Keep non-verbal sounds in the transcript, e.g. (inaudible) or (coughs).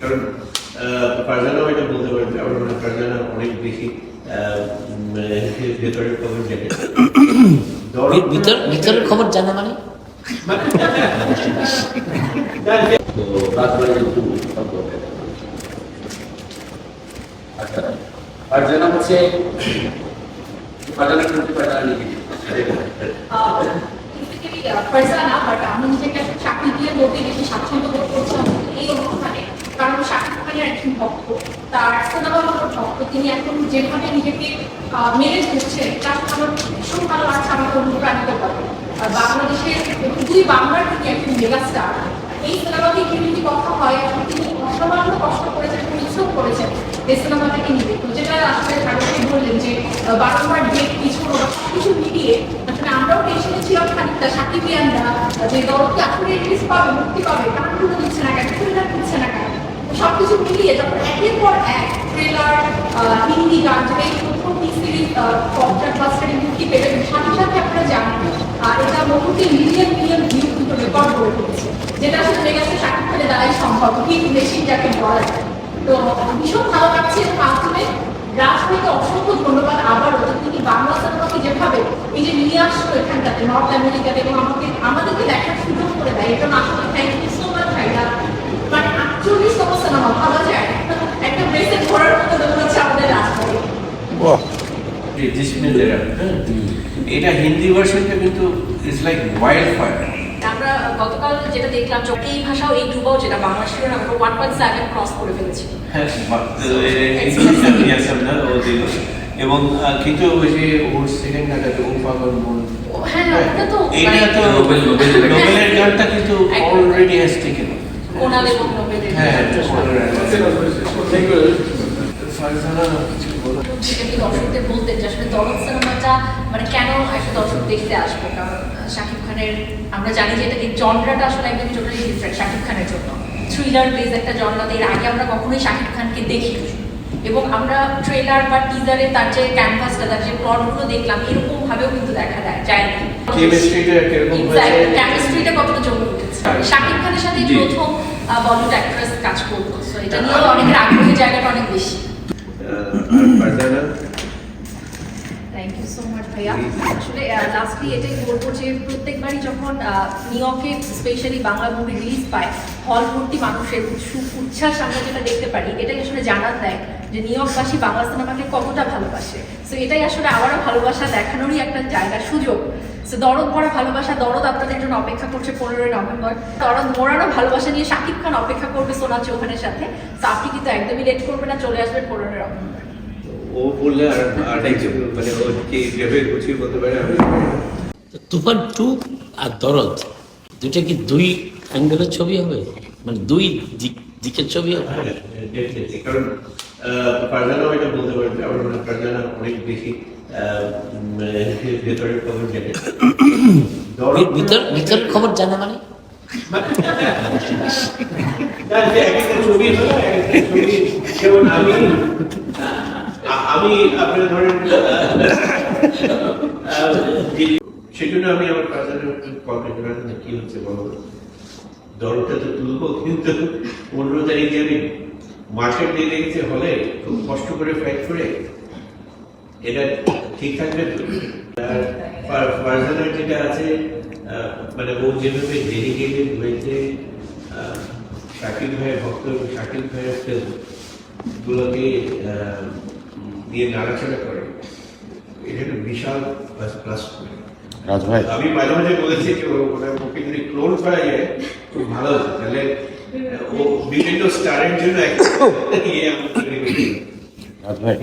কারণ ফারজানাও এটা বলতে পারেন যে আমার মনে ফারজানা অনেক বেশি ভেতরের খবর ভিতর ভিতরের খবর জানা মানে। আচ্ছা হচ্ছে কিন্তু লিখে বাট আমি নিজেকে একটা চাকরি দিয়ে বলতে বেশি স্বাচ্ছন্দ্য বোধ করছিলাম এই অনুষ্ঠানে কারণ একজন ভক্ত, তার সিনেমা ভক্ত, তিনি এখন যেভাবে নিজেকে মেনে চলছে তার আমার ভীষণ ভালো লাগছে আমাকে অনুপ্রাণিত করে বাংলাদেশের দুই বাংলার তিনি একজন মেগাস্টার। এই সিনেমাকে ঘিরে যদি কথা হয় তিনি অসামান্য কষ্ট করেছেন, পরিশ্রম করেছেন, এই সিনেমাটাকে নিয়ে তো যেটা আসলে সাগরকে বললেন যে বারংবার ডেট কিছু কিছু মিলিয়ে, আসলে আমরাও টেনশনে ছিলাম খানিকটা সাকিবিয়ানরা যে দলকে আসলে রিলিজ পাবে, মুক্তি পাবে কারণগুলো দিচ্ছে না, কেন? দিচ্ছে না সবকিছু মিলিয়ে তারপর একের পর এক ট্রেলার হিন্দি গান, যেটা এই প্রথম টি সিরিজ পঞ্চাশ বাস্টারে মুক্তি পেলে সাথে সাথে আপনারা জানেন আর এটা মুহূর্তে মিলিয়ন মিলিয়ন ভিউ কিন্তু রেকর্ড করে ফেলেছে যেটা আসলে মেগাস্টার শাকিব খানের দ্বারাই সম্ভব হিট মেশিন যাকে বলা যায়। তো, ভীষণ ভালো লাগছে এবং মাধ্যমে। রাজনীতি অসংখ্য ধন্যবাদ আবার তিনি বাংলা সিনেমাকে যেভাবে এই যে নিয়ে আসলো এখানটাতে নর্থ আমেরিকাতে এবং আমাকে, আমাদেরকে দেখার সুযোগ করে দেয় এটা আসলে থ্যাংক ইউ সো মাচ ভাইরা মানে আটচল্লিশতম সিনেমা ভাবা যায় একটা ব্রেসে ঘোরার মতো দৌড়াচ্ছে আমাদের রাজনীতি জিসমিন জায়গা হ্যাঁ এটা হিন্দি ভার্সনটা কিন্তু ইটস লাইক ওয়াইল্ড ফায়ার আমরা গতকাল যেটা দেখলাম যে এই ভাষাও এই ডুবাও যেটা বাংলা শিরোনাম আমরা ওয়ান পয়েন্ট সেভেন ক্রস করে ফেলেছি। হ্যাঁ বা- ইংলিশটা নিয়েছেন না ও দিল। এবং কিন্তু ওই যে ওর সেকেন্ড গানটা ও পাগল মন। হ্যাঁ ওটা এটা মানে তো নোবেল- নোবেল- নোবেলের গানটা কিন্তু অলরেডি হ্যাজ টেকেন কোনাল এবং নোবেলের হ্যাঁ ফারজানা কিছু বলো যেটা কি দর্শকদের বলতেন যে আসলে দরদ সিনেমাটা মানে কেন একটা দর্শক দেখতে আসবে? কারণ শাকিব খানের আমরা জানি যে এটা জনরাটা আসলে একদম টোটালি ডিফারেন্ট শাকিব খানের জন্য। থ্রিলার বেজ একটা জনরাতে এর আগে আমরা কখনোই শাকিব খানকে দেখি এবং আমরা ট্রেলার বা টিজারে তার যে ক্যানভাসটা তার যে প্লটগুলো দেখলাম এরকম ভাবেও কিন্তু দেখা যায় যায়নি কেমিস্ট্রিটা কেমিস্ট্রিটা কতটা জমে উঠেছে। শাকিব খানের সাথে। প্রথম বলিউড অ্যাক্ট্রেস কাজ করব সো এটা নিয়েও অনেকের আগ্রহের জায়গাটা অনেক বেশি। মাচ ভাইয়া আসলে লাস্টলি এটাই আসলে ভালোবাসে দেখানোরই একটা জায়গা, সুযোগ। দরদ ভরা ভালোবাসা, দরদ আপনাদের জন্য অপেক্ষা করছে পনেরোই নভেম্বর। দরদ ভালোবাসা নিয়ে শাকিব খান অপেক্ষা করবে সোনা চৌহানের সাথে। আপনি কিন্তু একদমই লেট করবে না, চলে আসবেন পনেরোই নভেম্বর। ও বললে আর আর মানে ও কি ভেবে গুছিয়ে বলতে পারে আমি তুফান টু আর দরদ দুইটা কি দুই অ্যাঙ্গেলের ছবি হবে মানে দুই দিক- দিকের ছবি হবে কারণ ফারজানাও এটা বলতে পারেন যে আমার মনে হয় ফারজানা অনেক বেশি আহ, ভেতরের খবর দেখে ভি- ভিতর ভিতরের খবর জানা মানে ছবি ছবি, যেমন আমি আমি আপনার ধরেন সেজন্য আমি আমার ফারজানের কল কি হচ্ছে বলো দরটা তো তুলবো, কিন্তু পনেরো তারিখে আমি মার্কেট দিয়ে দেখেছি হলে খুব কষ্ট করে ফাইট করে, এটা ঠিক থাকবে তো? যেটা আছে মানে ও যেভাবে ডেডিকেটেড হয়েছে শাকিব ভাইয়ের ভক্ত শাকিব ভাইয়ের ফিল্ম নিয়ে নাড়াচাড়া করে এটা একটা বিশাল প্লাস প্লাস পয়েন্ট রাজ আমি মাঝে মাঝে বলেছি যে ওকে যদি ক্লোন করা যায় খুব ভালো হতো। তাহলে ও বিভিন্ন স্টারের জন্য একটা (coughs) ইয়ে আমরা তৈরি করি। রাজ ভাই।